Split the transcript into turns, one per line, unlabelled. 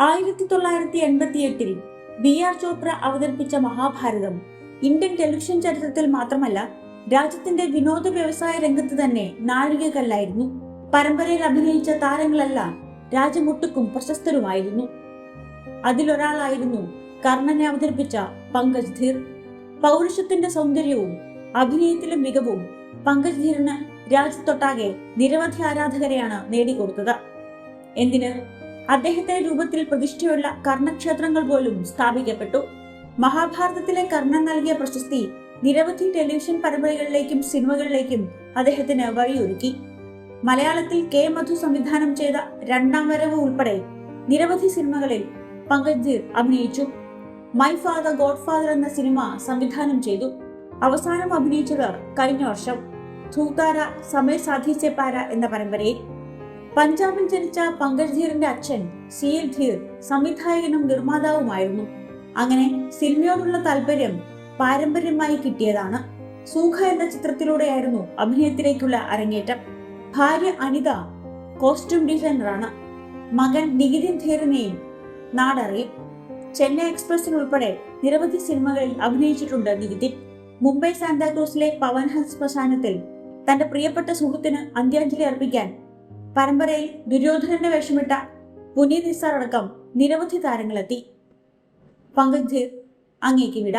ആയിരത്തി തൊള്ളായിരത്തി എൺപത്തി എട്ടിൽ ബി ആർ ചോപ്ര അവതരിപ്പിച്ച മഹാഭാരതം ഇന്ത്യൻ ടെലിവിഷൻ ചരിത്രത്തിൽ മാത്രമല്ല രാജ്യത്തിന്റെ വിനോദ വ്യവസായ രംഗത്ത് തന്നെ നാഴികകല്ലായിരുന്നു പരമ്പരയിൽ അഭിനയിച്ച താരങ്ങളെല്ലാം രാജമുട്ടുക്കും പ്രശസ്തരുമായിരുന്നു. അതിലൊരാളായിരുന്നു കർണനെ അവതരിപ്പിച്ച പങ്കജ് ധീർ. പൗരുഷത്തിന്റെ സൗന്ദര്യവും അഭിനയത്തിലെ മികവും പങ്കജ് ധീറിന് രാജ്യത്തൊട്ടാകെ നിരവധി ആരാധകരെയാണ് നേടിക്കൊടുത്തത്. എന്തിന്? അദ്ദേഹത്തിന്റെ രൂപത്തിൽ പ്രതിഷ്ഠയുള്ള കർണക്ഷേത്രങ്ങൾ പോലും സ്ഥാപിക്കപ്പെട്ടു. മഹാഭാരതത്തിലെ കർണൻ നൽകിയ പ്രശസ്തി നിരവധി ടെലിവിഷൻ പരമ്പരകളിലേക്കും സിനിമകളിലേക്കും അദ്ദേഹത്തിന് വഴിയൊരുക്കി. മലയാളത്തിൽ കെ മധു സംവിധാനം ചെയ്ത രണ്ടാം വരവ് ഉൾപ്പെടെ നിരവധി സിനിമകളിൽ പങ്കജ് അഭിനയിച്ചു. മൈ ഫാദർ ഗോഡ് ഫാദർ എന്ന സിനിമ സംവിധാനം ചെയ്തു. അവസാനം അഭിനയിച്ചത് കഴിഞ്ഞ വർഷം. ധൂതാര സമയ സാധിച്ചെ പാര എന്ന പരമ്പരയിൽ. പഞ്ചാബിൽ ജനിച്ച പങ്കജ് ധീറിന്റെ അച്ഛൻ സി എൽ ധീർ സംവിധായകനും നിർമ്മാതാവുമായിരുന്നു. അങ്ങനെ സിനിമയോടുള്ള താല്പര്യം പാരമ്പര്യമായി കിട്ടിയതാണ്. സൂഖ എന്ന ചിത്രത്തിലൂടെയായിരുന്നു അഭിനയത്തിലേക്കുള്ള അരങ്ങേറ്റം. ഭാര്യ അനിത കോസ്റ്റ്യൂം ഡിസൈനറാണ്. മകൻ നികിതിൻ ധീറിനെയും നാടറിയും. ചെന്നൈ എക്സ്പ്രസിൽ ഉൾപ്പെടെ നിരവധി സിനിമകളിൽ അഭിനയിച്ചിട്ടുണ്ട് നികിതിൻ. മുംബൈ സാന്താക്രൂസിലെ പവൻഹൻസ് ശ്മശാനത്തിൽ തന്റെ പ്രിയപ്പെട്ട സുഹൃത്തിന് അന്ത്യാഞ്ജലി അർപ്പിക്കാൻ പരമ്പരയിൽ ദുര്യോധനന്റെ വേഷമിട്ട പുനീത് നിസാർ അടക്കം നിരവധി താരങ്ങളെത്തി. പങ്കജ് അങ്ങേക്ക് വിട.